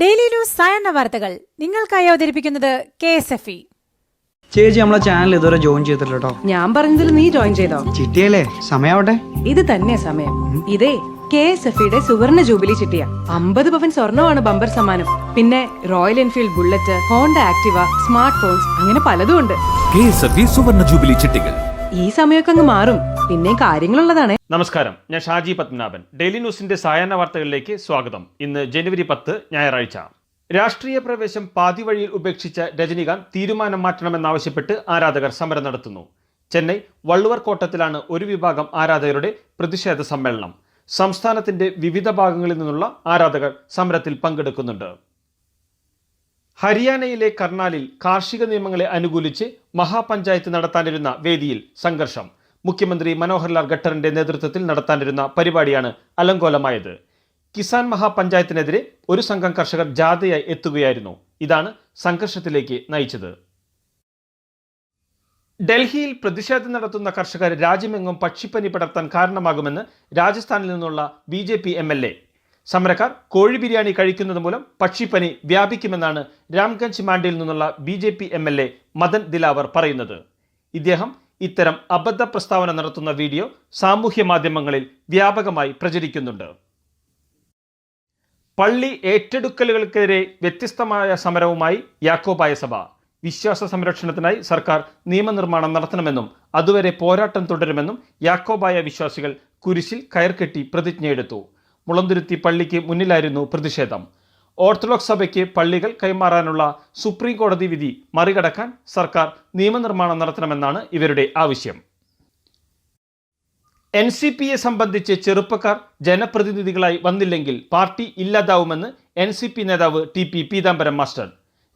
Daily news സായന്ന വാർത്തകൾ നിങ്ങൾക്കായി അവതരിപ്പിക്കുന്നത് കെ എസ് എഫ് ഇ. ചേച്ചി നമ്മളെ ചാനൽ ഇതുവരെ ജോയിൻ ചെയ്തിട്ടില്ല കേട്ടോ ഞാൻ പറഞ്ഞതിൽ നീ ജോയിൻ ചെയ്തോ? ചിട്ടിയല്ലേ? സമയാവട്ടെ. ഇത് തന്നെ സമയം. ഇതേ കെ എസ് എഫ് ഇയുടെ സുവർണ ജൂബിലി ചിട്ടിയ. അമ്പത് പവൻ സ്വർണമാണ് ബമ്പർ സമ്മാനം. പിന്നെ Royal Enfield bullet Honda Activa smart phones അങ്ങനെ പലതും ഉണ്ട്. കെ എസ് എഫ് ഇ സുവർണ ജൂബിലി ചിട്ടികൾ. ഈ സമയമൊക്കെ അങ്ങ് മാറും. പിന്നെ കാര്യങ്ങളുള്ളതാണ്. നമസ്കാരം. ഞാൻ ഷാജി പത്മനാഭൻ. ഡെയിലി ന്യൂസിന്റെ സായാഹ്ന വാർത്തകളിലേക്ക് സ്വാഗതം. ഇന്ന് ജനുവരി പത്ത് ഞായറാഴ്ച. രാഷ്ട്രീയ പ്രവേശം പാതി വഴിയിൽ ഉപേക്ഷിച്ച രജനികാന്ത് തീരുമാനം മാറ്റണമെന്നാവശ്യപ്പെട്ട് ആരാധകർ സമരം നടത്തുന്നു. ചെന്നൈ വള്ളുവർ കോട്ടത്തിലാണ് ഒരു വിഭാഗം ആരാധകരുടെ പ്രതിഷേധ സമ്മേളനം. സംസ്ഥാനത്തിന്റെ വിവിധ ഭാഗങ്ങളിൽ നിന്നുള്ള ആരാധകർ സമരത്തിൽ പങ്കെടുക്കുന്നുണ്ട്. ഹരിയാനയിലെ കർണാലിൽ കാർഷിക നിയമങ്ങളെ അനുകൂലിച്ച് മഹാപഞ്ചായത്ത് നടത്താനിരുന്ന വേദിയിൽ സംഘർഷം. മുഖ്യമന്ത്രി മനോഹർലാൽ ഖട്ടറിന്റെ നേതൃത്വത്തിൽ നടത്താനിരുന്ന പരിപാടിയാണ് അലങ്കോലമായത്. കിസാൻ മഹാപഞ്ചായത്തിനെതിരെ ഒരു സംഘം കർഷകർ ജാഥയായി എത്തുകയായിരുന്നു. ഇതാണ് സംഘർഷത്തിലേക്ക് നയിച്ചത്. ഡൽഹിയിൽ പ്രതിഷേധം നടത്തുന്ന കർഷകർ രാജ്യമെങ്ങും പക്ഷിപ്പനി പടർത്താൻ കാരണമാകുമെന്ന് രാജസ്ഥാനിൽ നിന്നുള്ള B J P M L A. സമരക്കാർ കോഴി ബിരിയാണി കഴിക്കുന്നത് മൂലം പക്ഷിപ്പനി വ്യാപിക്കുമെന്നാണ് രാംഗഞ്ച് മാണ്ടിയിൽ നിന്നുള്ള B J P M L A Madan Dilawar പറയുന്നത്. ഇദ്ദേഹം ഇത്തരം അബദ്ധ പ്രസ്താവന നടത്തുന്ന വീഡിയോ സാമൂഹ്യ മാധ്യമങ്ങളിൽ വ്യാപകമായി പ്രചരിക്കുന്നുണ്ട്. പള്ളി ഏറ്റെടുക്കലുകൾക്കെതിരെ വ്യത്യസ്തമായ സമരവുമായി യാക്കോബായ സഭ. വിശ്വാസ സംരക്ഷണത്തിനായി സർക്കാർ നിയമനിർമ്മാണം നടത്തണമെന്നും അതുവരെ പോരാട്ടം തുടരുമെന്നും യാക്കോബായ വിശ്വാസികൾ കുരിശിൽ കയർ കെട്ടി പ്രതിജ്ഞയെടുത്തു. മുളന്തുരുത്തി പള്ളിക്ക് മുന്നിലായിരുന്നു പ്രതിഷേധം. ഓർത്തഡോക്സ് സഭയ്ക്ക് പള്ളികൾ കൈമാറാനുള്ള സുപ്രീം കോടതി വിധി മറികടക്കാൻ സർക്കാർ നിയമനിർമ്മാണം നടത്തണമെന്നാണ് ഇവരുടെ ആവശ്യം. എൻ സി പിയെ സംബന്ധിച്ച് ചെറുപ്പക്കാർ ജനപ്രതിനിധികളായി വന്നില്ലെങ്കിൽ പാർട്ടി ഇല്ലാതാവുമെന്ന് എൻ സി പി നേതാവ് ടി പി പീതാംബരം മാസ്റ്റർ.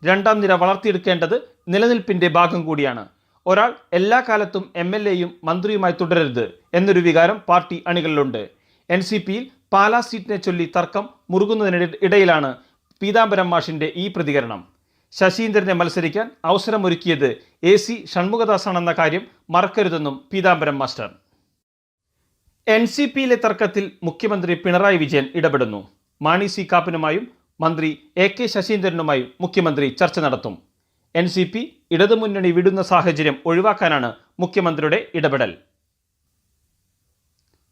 രണ്ടാം നിര വളർത്തിയെടുക്കേണ്ടത് നിലനിൽപ്പിന്റെ ഭാഗം കൂടിയാണ്. ഒരാൾ എല്ലാ കാലത്തും എം എൽ എയും മന്ത്രിയുമായി തുടരരുത് എന്നൊരു വികാരം പാർട്ടി അണികളിലുണ്ട്. എൻ സി പിയിൽ പാലാ സീറ്റിനെ ചൊല്ലി തർക്കം മുറുകുന്നതിനിടയിലാണ് പീതാംബരം മാഷിന്റെ ഈ പ്രതികരണം. ശശീന്ദ്രനെ മത്സരിക്കാൻ അവസരമൊരുക്കിയത് എ സി ഷൺമുഖദാസാണെന്ന കാര്യം മറക്കരുതെന്നും പീതാംബരം മാസ്റ്റർ. എൻ സി പിയിലെ തർക്കത്തിൽ മുഖ്യമന്ത്രി പിണറായി വിജയൻ ഇടപെടുന്നു. മാണി സി കാപ്പനുമായും മന്ത്രി എ കെ ശശീന്ദ്രനുമായും മുഖ്യമന്ത്രി ചർച്ച നടത്തും. എൻ സി പി ഇടതുമുന്നണി വിടുന്ന സാഹചര്യം ഒഴിവാക്കാനാണ് മുഖ്യമന്ത്രിയുടെ ഇടപെടൽ.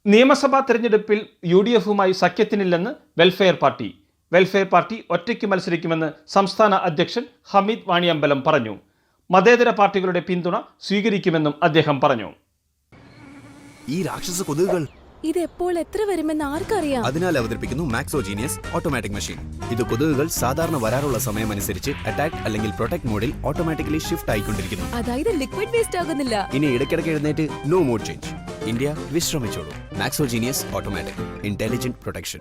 നിയമസഭാ തെരഞ്ഞെടുപ്പിൽ യു ഡി എഫുമായി സഖ്യത്തിനില്ലെന്ന് വെൽഫെയർ പാർട്ടി. വെൽഫെയർ പാർട്ടി ഒറ്റയ്ക്ക് മത്സരിക്കുമെന്ന് സംസ്ഥാന അധ്യക്ഷൻ ഹമീദ് വാണിയമ്പലം പറഞ്ഞു. മതേതര പാർട്ടികളുടെ പിന്തുണ സ്വീകരിക്കുമെന്നും അദ്ദേഹം പറഞ്ഞു. ഈ രാക്ഷസ കൊതുകുകൾ ഇത് എപ്പോൾ എത്ര വരുമെന്ന് ആർക്കറിയാം? അതിനാൽ അവതരിപ്പിക്കുന്നു മാക്സോജീനിയസ് ഓട്ടോമാറ്റിക് മെഷീൻ ഇത് കൊതുകുകൾ സാധാരണ വരാറുള്ള സമയം അനുസരിച്ച് അറ്റാക്ക് അല്ലെങ്കിൽ പ്രൊട്ടക്ട് മോഡിൽ ഓട്ടോമാറ്റിക്കലി ഷിഫ്റ്റ് ആയിക്കൊണ്ടിരിക്കുന്നു. അതായത് ലിക്വിഡ് വേസ്റ്റ് ആകുന്നില്ല. ഇനി ഇടയ്ക്കിടയ്ക്ക് എഴുന്നേറ്റ് നോ മോഡ് ചേഞ്ച് ഇന്ത്യ വിശ്രമിച്ചോളൂ. മാക്സോജീനിയസ് ഓട്ടോമാറ്റിക് ഇന്റലിജന്റ് പ്രൊട്ടക്ഷൻ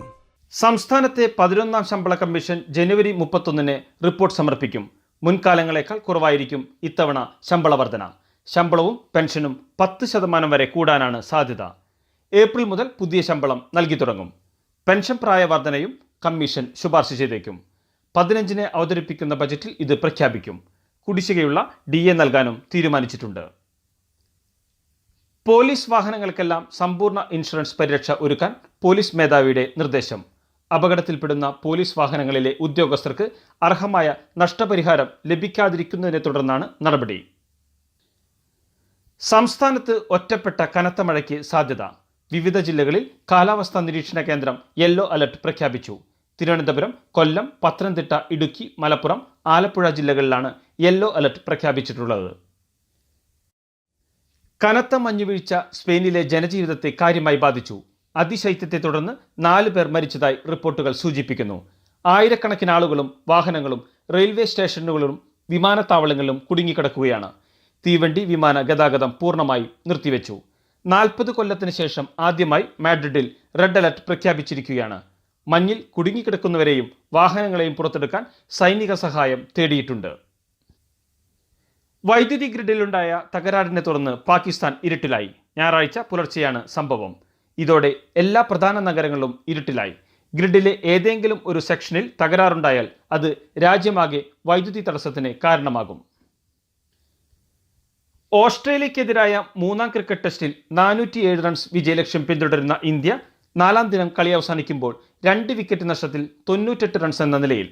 സംസ്ഥാനത്തെ പതിനൊന്നാം ശമ്പള കമ്മീഷൻ ജനുവരി മുപ്പത്തൊന്നിന് റിപ്പോർട്ട് സമർപ്പിക്കും. മുൻകാലങ്ങളെക്കാൾ കുറവായിരിക്കും ഇത്തവണ ശമ്പള വർധന. ശമ്പളവും പെൻഷനും പത്ത് ശതമാനം വരെ കൂടാനാണ് സാധ്യത. ഏപ്രിൽ മുതൽ പുതിയ ശമ്പളം നൽകി തുടങ്ങും. പെൻഷൻ പ്രായ വർധനയും കമ്മീഷൻ ശുപാർശ ചെയ്തേക്കും. പതിനഞ്ചിന് അവതരിപ്പിക്കുന്ന ബജറ്റിൽ ഇത് പ്രഖ്യാപിക്കും. കുടിശ്ശികയുള്ള ഡി എ നൽകാനും തീരുമാനിച്ചിട്ടുണ്ട്. പോലീസ് വാഹനങ്ങൾക്കെല്ലാം സമ്പൂർണ ഇൻഷുറൻസ് പരിരക്ഷ ഒരുക്കാൻ പോലീസ് മേധാവിയുടെ നിർദ്ദേശം. അപകടത്തിൽപ്പെടുന്ന പോലീസ് വാഹനങ്ങളിലെ ഉദ്യോഗസ്ഥർക്ക് അർഹമായ നഷ്ടപരിഹാരം ലഭിക്കാതിരിക്കുന്നതിനെ തുടർന്നാണ് നടപടി. സംസ്ഥാനത്ത് ഒറ്റപ്പെട്ട കനത്ത മഴയ്ക്ക് സാധ്യത. വിവിധ ജില്ലകളിൽ കാലാവസ്ഥാ നിരീക്ഷണ കേന്ദ്രം യെല്ലോ അലർട്ട് പ്രഖ്യാപിച്ചു. തിരുവനന്തപുരം കൊല്ലം പത്തനംതിട്ട ഇടുക്കി മലപ്പുറം ആലപ്പുഴ ജില്ലകളിലാണ് യെല്ലോ അലർട്ട് പ്രഖ്യാപിച്ചിട്ടുള്ളത്. കനത്ത മഞ്ഞുവീഴ്ച സ്പെയിനിലെ ജനജീവിതത്തെ കാര്യമായി ബാധിച്ചു. അതിശൈത്യത്തെ തുടർന്ന് നാല് പേർ മരിച്ചതായി റിപ്പോർട്ടുകൾ സൂചിപ്പിക്കുന്നു. ആയിരക്കണക്കിന് ആളുകളും വാഹനങ്ങളും റെയിൽവേ സ്റ്റേഷനുകളിലും വിമാനത്താവളങ്ങളിലും കുടുങ്ങിക്കിടക്കുകയാണ്. തീവണ്ടി വിമാന ഗതാഗതം പൂർണമായി നിർത്തിവെച്ചു. നാൽപ്പത് കൊല്ലത്തിന് ശേഷം ആദ്യമായി മാഡ്രിഡിൽ റെഡ് അലർട്ട് പ്രഖ്യാപിച്ചിരിക്കുകയാണ്. മഞ്ഞിൽ കുടുങ്ങിക്കിടക്കുന്നവരെയും വാഹനങ്ങളെയും പുറത്തെടുക്കാൻ സൈനിക സഹായം തേടിയിട്ടുണ്ട്. വൈദ്യുതി ഗ്രിഡിലുണ്ടായ തകരാറിനെ തുടർന്ന് പാകിസ്ഥാൻ ഇരുട്ടിലായി. ഞായറാഴ്ച പുലർച്ചെയാണ് സംഭവം. ഇതോടെ എല്ലാ പ്രധാന നഗരങ്ങളും ഇരുട്ടിലായി. ഗ്രിഡിലെ ഏതെങ്കിലും ഒരു സെക്ഷനിൽ തകരാറുണ്ടായാൽ അത് രാജ്യമാകെ വൈദ്യുതി തടസ്സത്തിന് കാരണമാകും. ഓസ്ട്രേലിയക്കെതിരായ മൂന്നാം ക്രിക്കറ്റ് ടെസ്റ്റിൽ നാനൂറ്റിയേഴ് റൺസ് വിജയലക്ഷ്യം പിന്തുടരുന്ന ഇന്ത്യ നാലാം ദിനം കളി അവസാനിക്കുമ്പോൾ രണ്ട് വിക്കറ്റ് നഷ്ടത്തിൽ തൊണ്ണൂറ്റെട്ട് റൺസ് എന്ന നിലയിൽ.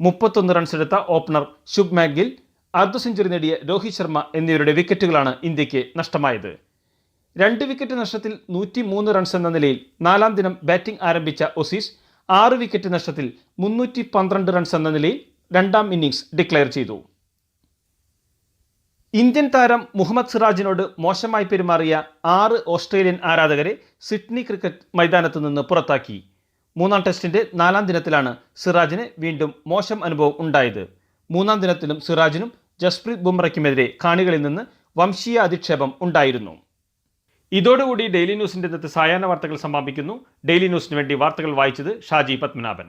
മുപ്പത്തൊന്ന് റൺസെടുത്ത ഓപ്പണർ ശുഭ് മാഗിൽ അർദ്ധ സെഞ്ചുറി നേടിയ രോഹിത് ശർമ്മ എന്നിവരുടെ വിക്കറ്റുകളാണ് ഇന്ത്യയ്ക്ക് നഷ്ടമായത്. രണ്ട് വിക്കറ്റ് നഷ്ടത്തിൽ നൂറ്റി മൂന്ന് റൺസ് എന്ന നിലയിൽ നാലാം ദിനം ബാറ്റിംഗ് ആരംഭിച്ച ഒസീസ് ആറ് വിക്കറ്റ് നഷ്ടത്തിൽ മുന്നൂറ്റി പന്ത്രണ്ട് റൺസ് എന്ന നിലയിൽ രണ്ടാം ഇന്നിംഗ്സ് ഡിക്ലെയർ ചെയ്തു. ഇന്ത്യൻ താരം മുഹമ്മദ് സിറാജിനോട് മോശമായി പെരുമാറിയ ആറ് ഓസ്ട്രേലിയൻ ആരാധകരെ സിഡ്നി ക്രിക്കറ്റ് മൈതാനത്ത് നിന്ന് പുറത്താക്കി. മൂന്നാം ടെസ്റ്റിന്റെ നാലാം ദിനത്തിലാണ് സിറാജിന് വീണ്ടും മോശം അനുഭവം ഉണ്ടായത്. മൂന്നാം ദിനത്തിലും സിറാജിനും ജസ്പ്രീത് ബുംറയ്ക്കുമെതിരെ കാണികളിൽ നിന്ന് വംശീയ അധിക്ഷേപം ഉണ്ടായിരുന്നു. ഇതോടുകൂടി ഡെയിലി ന്യൂസിന്റെ ഇന്നത്തെ സായാഹ്ന വാർത്തകൾ സമാപിക്കുന്നു. ഡെയിലി ന്യൂസിന് വേണ്ടി വാർത്തകൾ വായിച്ചത് ഷാജി പത്മനാഭൻ.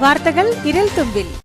വാർത്തകൾ ഇരൽ തുമ്പിൽ.